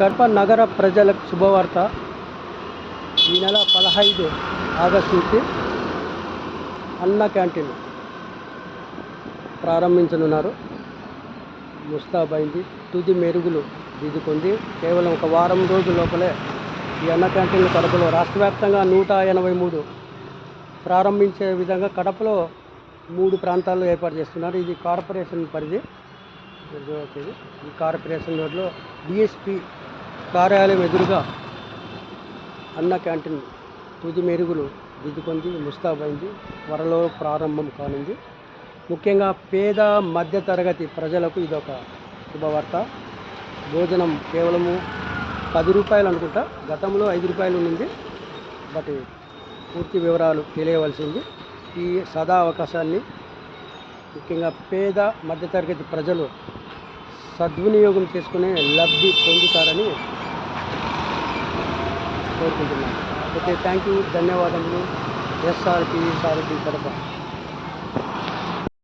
కడప నగర ప్రజలకు శుభవార్త. ఈ నెల పదహైదు ఆగస్టు నుంచి అన్న క్యాంటీన్ ప్రారంభించనున్నారు. ముస్తాబైంది తుది మెరుగులు దిద్దుకుంది. కేవలం ఒక వారం రోజుల లోపలే ఈ అన్న క్యాంటీన్లు కడపలో రాష్ట్ర వ్యాప్తంగా నూట ఎనభై మూడు ప్రారంభించే విధంగా కడపలో మూడు ప్రాంతాల్లో ఏర్పాటు చేస్తున్నారు. ఇది కార్పొరేషన్ పరిధి. ఈ కార్పొరేషన్ రోడ్లో డిఎస్పి కార్యాలయం ఎదురుగా అన్న క్యాంటీన్ తుది మెరుగులు దిద్దుకుంది ముస్తాబైంది. త్వరలో ప్రారంభం కానుంది. ముఖ్యంగా పేద మధ్యతరగతి ప్రజలకు ఇదొక శుభవార్త. భోజనం కేవలము పది రూపాయలు అనుకుంటా గతంలో ఐదు రూపాయలు ఉండింది. బట్ పూర్తి వివరాలు తెలియవలసింది. ఈ సదా అవకాశాన్ని ముఖ్యంగా పేద మధ్యతరగతి ప్రజలు సద్వినియోగం చేసుకునే లబ్ధి పొందుతారని కోరుకుంటున్నాను. ఓకే థ్యాంక్ యూ ధన్యవాదములు. ఎస్ఆర్పి సారథి కడప.